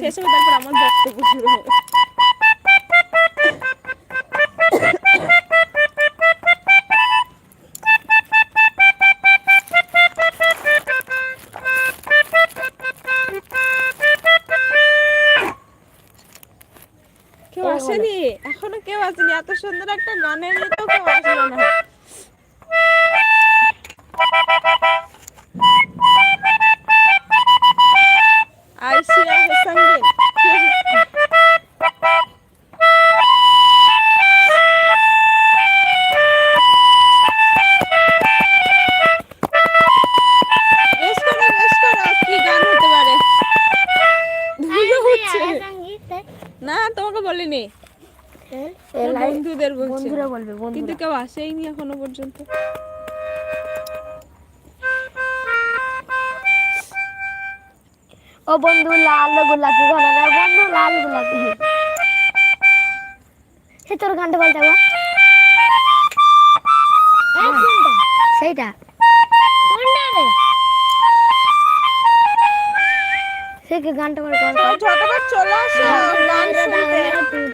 শেষ হবে তারপর আমার বক্তব্য শুরু হবে কেউ আসেনি? এখনও কেউ আসেনি। এত সুন্দর একটা গানের মতো কেউ আসলো না। বন্ধুদের বলছে বন্ধুরা বলবে কিন্তু কেউ আসেইনি এখনও পর্যন্ত ও বন্ধু লাল গোলাপি ঘরের বন্ধু লাল গোলাপি সে তোর গানটা বলতে সেইটা সে কি গানটা বলে কোন তো চলে আসো গান শুনতে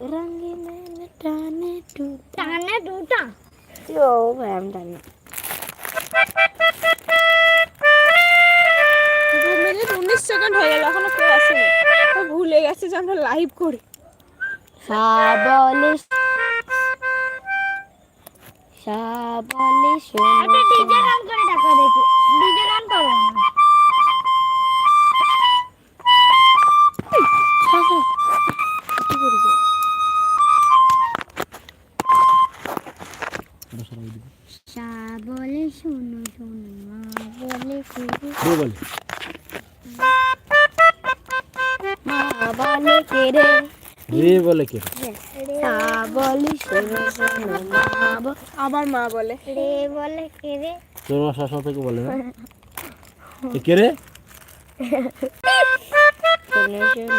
রঙিন টানে টুটা টানে টুটা ও ম্যাম টানে দু মিনিট উনিশ সেকেন্ড হয়ে গেল এখনও কেউ আসেনি ভুলে গেছে যে আমরা লাইভ করি সাবলে সাবলে একটা ডিজে গান করে টাকা দেখি ডিজে গান করো সাবলে শোনো শোনো মা বলে বলে। মা বলে রে বলে কে শোনো শোনো মা আবার মা বলে। রে বলে কেরে তোর মা সবসময় থেকে বলে না? কে রে শোনো শোনো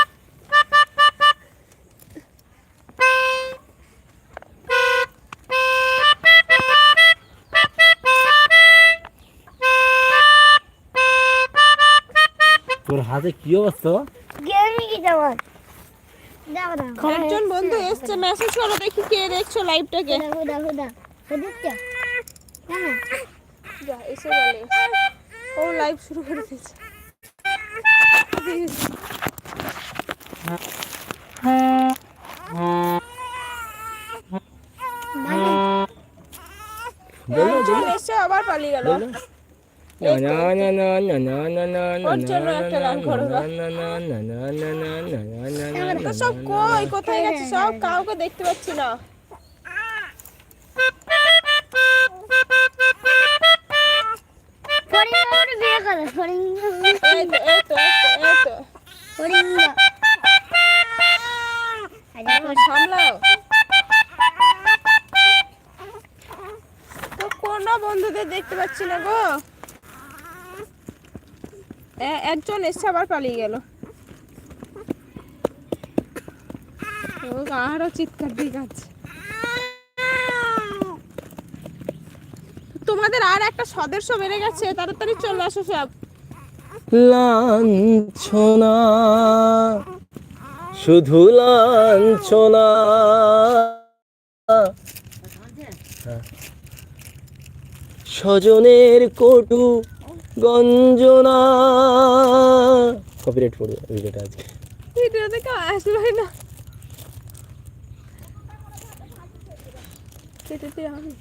হাতে কি অবস্থা? গেমি কি দাও? একজন বন্ধু এসছে মেসেজ করো দেখি কে দেখছ লাইভটাকে দেখো দেখো দেখো দেখছ যা এসে বলে ও লাইভ শুরু করে দিয়েছে। এসে আবার পালিয়ে গেল। সব কই কোথায় গেছে সব কাউকে দেখতে পাচ্ছি না সামলাও তো কোনো বন্ধুদের দেখতে পাচ্ছি না গো। একজন এসে আবার পালিয়ে গেল। ও, আরও চিৎকার দিয়ে যাচ্ছে তোমাদের আর একটা সদস্য বেড়ে গেছে, তাড়াতাড়ি চলে আসো সব। লাঞ্ছনা, শুধু লাঞ্ছনা। স্বজনের কটু গঞ্জনা। কপিরাইট পড়বে ভিডিওটা আজকে। ভিডিওতে কেউ আসলোই না। কেটে দিয়ে আমি